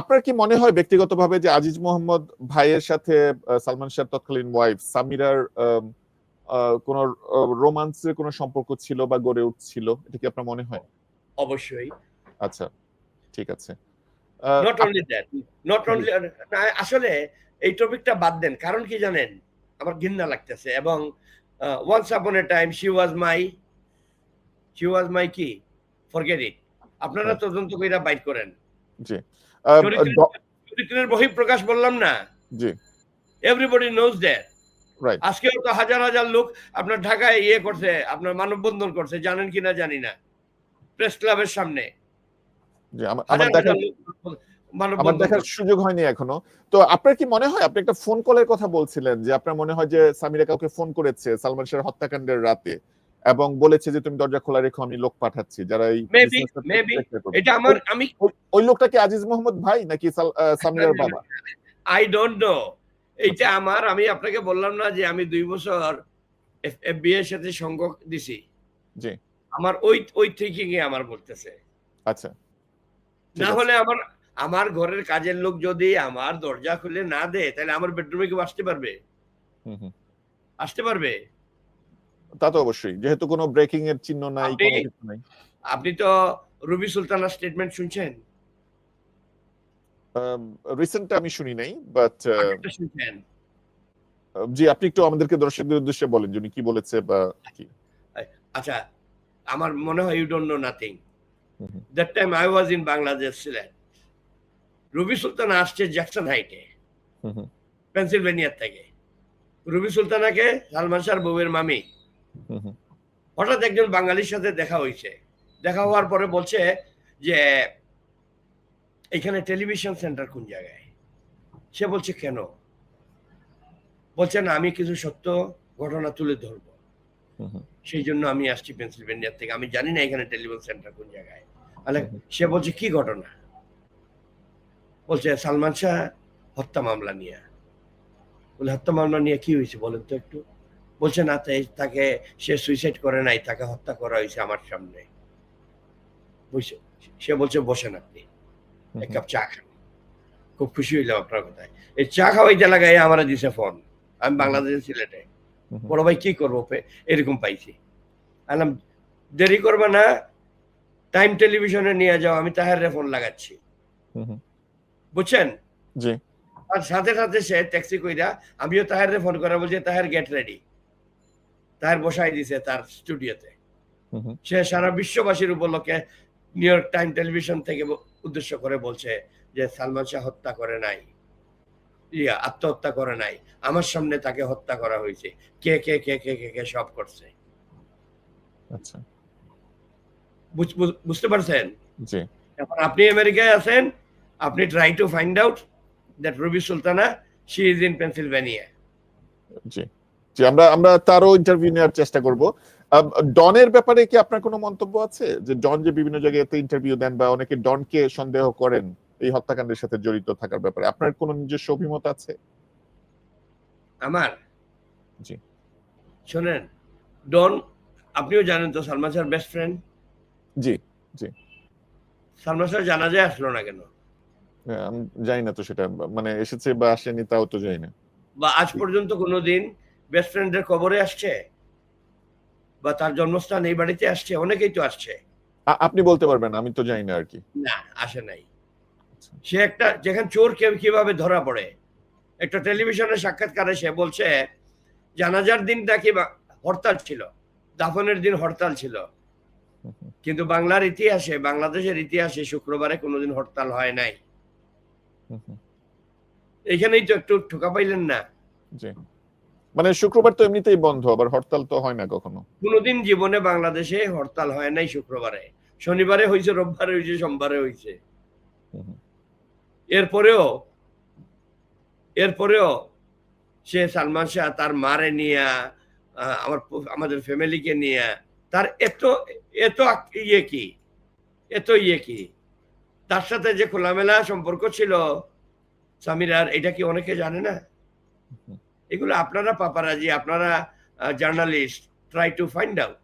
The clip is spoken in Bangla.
আপনার কি মনে হয় ব্যক্তিগতভাবে যে আজিজ মোহাম্মদ ভাইয়ের সাথে সালমান শাহ তৎকালীন ওয়াইফ সামিরার কোন রোমান্সের কোন সম্পর্ক ছিল বা গড়ে উঠছিল? এটা কি আপনার মনে হয়? অবশ্যই। আচ্ছা ঠিক আছে। Not only that not only আসলে এই টপিকটা বাদ দেন। কারণ কি জানেন? আমার ঘৃণা লাগতেছে এবং once upon a time she was my she was my কি? ফরগেট ইট আপনারা তদন্ত কইরা বাইট করেন। জি। চরিত্রের- বহিঃপ্রকাশ বললাম না। জি। এভরিবডি নোজ দ্যাট রাইট আজকেও তো হাজার হাজার লোক আপনার ঢাকায় ইয়ে করছে আপনার মানববন্ধন করছে জানেন কিনা জানি না। প্রেস ক্লাবের সামনে। জি আমার দেখার আমার দেখার সুযোগ হয়নি এখনও। তো আপনার কি মনে হয় আপনি একটা ফোন কলের কথা বলছিলেন যে আপনার মনে হয় যে সামিরা কাউকে ফোন করেছে সালমান শাহের হত্যাকাণ্ডের রাতে? এবং বলেছে যে তুমি দরজা খোলা রেখো আমি লোক পাঠাচ্ছি। যারা এই। এটা আমার আমি ওই- লোকটা কি আজিজ মোহাম্মদ ভাই নাকি সামিরার বাবা? আই ডোন্ট নো এইটা আমার আমি আপনাকে বললাম না যে আমি দুই বছর এফবিআই এর সাথে সঙ্গ দিছি। জি। আমার ওই ওই এ আমার বলতেছে। আচ্ছা। না হলে আমার আমার ঘরের কাজের লোক যদি আমার দরজা খুলে না দেয় তাহলে আমার বেডরুমে কেউ আসতে পারবে। আসতে পারবে? তা তো অবশ্যই। যেহেতু কোনো ব্রেকিং এর চিহ্ন নাই আপনি- কোনো কিছু নাই। আপনি তো রবি সুলতানার স্টেটমেন্ট শুনছেন? রিসেন্ট আমি শুনি নাই বাট শুনছেন? জি আপনি একটু আমাদেরকে দর্শকদের উদ্দেশ্যে বলেন যে উনি কি বলেছে বা কি। আচ্ছা আমার মনে হয় you don't know nothing. That time I was in Bangladesh Sylhet Robi Sultan আসছে জ্যাকসন হাইটে পেনসিলভেনিয়ার থেকে। রবি সুলতানাকে সালমান শাহর বউয়ের মামি হঠাৎ একজন বাঙালির সাথে দেখা হয়েছে। দেখা হওয়ার পরে বলছে যে এখানে টেলিভিশন সেন্টার কোন জায়গায়? সে বলছে কেন? বলছে না আমি কিছু সত্য ঘটনা তুলে ধরবো। সেই জন্য আমি আসছি পেনসিলভেনিয়া থেকে। আমি জানি না এখানে টেলিভিশন সেন্টার কোন জায়গায়। তাহলে সে বলছে কি ঘটনা? বলছে সালমান শাহ হত্যা মামলা নিয়ে। বলে হত্যা মামলা নিয়ে কি হয়েছে বলেন তো একটু? বলছে না তাকে সে সুইসাইড করে নাই তাকে হত্যা করা হয়েছে আমার সামনে। বুঝছে সে বলছে বসেন আপনি এক কাপ চা খান। খুব খুশি হইলাম আপনার কথায়। এই চা খাওয়াইতে লাগাই আমার দিছে ফোন। আমি বাংলাদেশের সিলেটে। বড় ভাই কি করব? এরকম পাইছি। আলাম দেরি করবে না টাইম টেলিভিশনে নিয়ে যাও আমি তাহারে ফোন লাগাচ্ছি। বুঝছেন? আর সাথে সাথে সে ট্যাক্সি কইরা আমিও তাহারে ফোন করে বলছি তাহার গেট রেডি তাহার বসাই দিছে তার স্টুডিওতে। সে সারা বিশ্ববাসীর উপলক্ষে নিউ ইয়র্ক টাইম টেলিভিশন থেকে উদ্দেশ্য করে বলছে যে সালমান শাহ হত্যা করে নাই। ইয়া আত্মহত্যা করে নাই। আমার সামনে তাকে হত্যা করা হয়েছে। কে কে কে কে কে কে সব করছে। আচ্ছা। বুঝ- বুঝ- বুঝতে পারছেন? জি। এখন আপনি আমেরিকায় আছেন আপনি try to find out that Robi Sultana she is in Pennsylvania জি। জি আমরা আমরা তারও ইন্টারভিউ নেওয়ার চেষ্টা করব। ডনের ব্যাপারে কি আপনার কোনো মন্তব্য আছে? যে ডন যে বিভিন্ন জায়গায় ইন্টারভিউ দেন বা অনেকে ডনকে সন্দেহ করেন এই হত্যাকাণ্ডের সাথে জড়িত থাকার ব্যাপারে আপনার কোনো নিজস্ব অভিমত আছে? আমার? জি। শোনেন ডন আপনিও জানেন তো সালমান শাহর বেস্ট ফ্রেন্ড জি সালমান শাহ জানা যায় আসলো না কেন? আমি জানি না তো সেটা মানে এসেছে বা আসেনি তাও তো জানি না। বা আজ পর্যন্ত কোনোদিন বেস্ট ফ্রেন্ডের কবরে আসছে বা তার জন্মস্থান এই বাড়িতে আসছে অনেকেই তো আসছে। আপনি বলতে পারবেন আমি তো জানি না আর কি। না আসে নাই। সে একটা যেখানে চোর কেউ কীভাবে ধরা পড়ে? একটা টেলিভিশনের সাক্ষাৎকারে সে বলছে জানাজার দিন নাকি হরতাল ছিল। দাফনের দিন হরতাল ছিল। কিন্তু বাংলার ইতিহাসে বাংলাদেশের ইতিহাসে শুক্রবারে কোনোদিন হরতাল হয় নাই। এখানেই তো একটু ঠোকা পাইলেন না। জি। মানে শুক্রবার তো এমনিতেই বন্ধ আবার হরতাল তো হয় না কখনো? কোনোদিন জীবনে বাংলাদেশে হরতাল হয় নাই শুক্রবারে। শনিবারে হয়েছে রোববারে হয়েছে সোমবারে হয়েছে এরপরেও এরপরেও সে সালমান শাহ তার মারে নিয়া আমার আমাদের ফ্যামিলিকে নিয়ে তার এত এত ইয়ে কি? এত ইয়ে কি? তার সাথে যে খোলামেলা সম্পর্ক ছিল সামিরার এটা কি অনেকে জানে না। এগুলো আপনারা পাপারাজি আপনারা journalist try to find out